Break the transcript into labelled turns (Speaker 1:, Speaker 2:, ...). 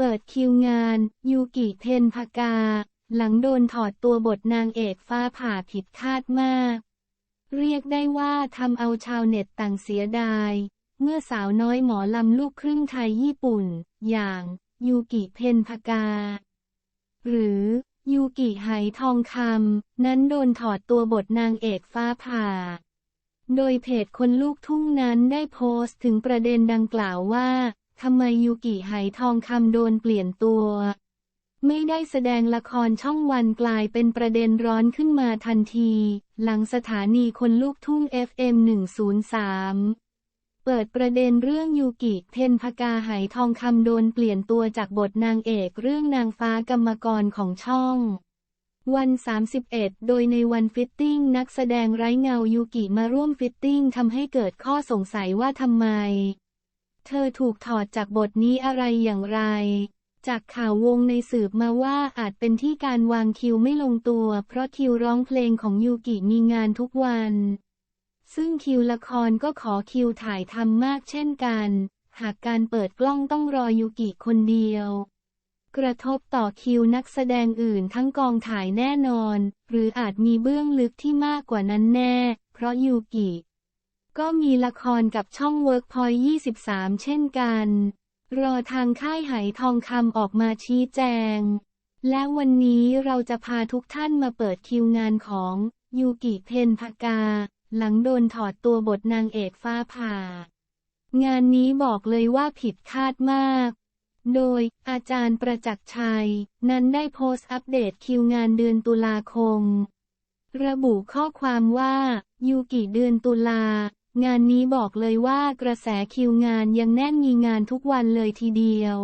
Speaker 1: เปิดคิวงาน ยูกิเทนพากา หลังโดนถอดตัวบทนางเอกฟ้าผ่าผิดคาดมาก เรียกได้ว่าทำเอาชาวเน็ตต่างเสียดาย เมื่อสาวน้อยหมอลำลูกครึ่งไทยญี่ปุ่น อย่างยูกิเพนพากา หรือยูกิไหทองคำนั้นโดนถอดตัวบทนางเอกฟ้าผ่า โดยเพจคนลูกทุ่งนั้นได้โพสต์ถึงประเด็นดังกล่าวว่า ทำไมยูกิไหทองคำโดนเปลี่ยนตัว ไม่ได้แสดงละครช่องวันกลายเป็นประเด็นร้อนขึ้นมาทันที หลังสถานีคนลูกทุ่ง FM 103เปิดประเด็นเรื่องยูกิ เทนพกาไหทองคำโดนเปลี่ยนตัวจากบทนางเอกเรื่องนางฟ้ากรรมกรของช่อง วัน 31 โดยในวันฟิตติ้งนักแสดงไร้เงายูกิมาร่วมฟิตติ้งทำให้เกิดข้อสงสัยว่าทำไม เธอถูกถอดจากบทนี้อะไรอย่างไร จากข่าววงในสืบมาว่าอาจเป็นที่การวางคิวไม่ลงตัว เพราะคิวร้องเพลงของยูกิมีงานทุกวัน ซึ่งคิวละครก็ขอคิวถ่ายทำมากเช่นกัน หากการเปิดกล้องต้องรอยูกิคนเดียว กระทบต่อคิวนักแสดงอื่นทั้งกองถ่ายแน่นอน หรืออาจมีเบื้องลึกที่มากกว่านั้นแน่ เพราะยูกิ ก็มีละครกับช่อง Workpoint 23 เช่นกัน รอทางค่ายไหทองคำออกมาชี้แจง และวันนี้เราจะพาทุกท่านมาเปิดคิวงานของยูกิเพนพากา หลังโดนถอดตัวบทนางเอกฟ้าผ่า งานนี้บอกเลยว่าผิดคาดมาก โดยอาจารย์ประจักษ์ชัย นั้นได้โพสต์อัปเดตคิวงานเดือนตุลาคม ระบุข้อความว่ายูกิเดือนตุลา งานนี้บอกเลยว่ากระแสคิวงานยังแน่นมีงานทุกวันเลยทีเดียว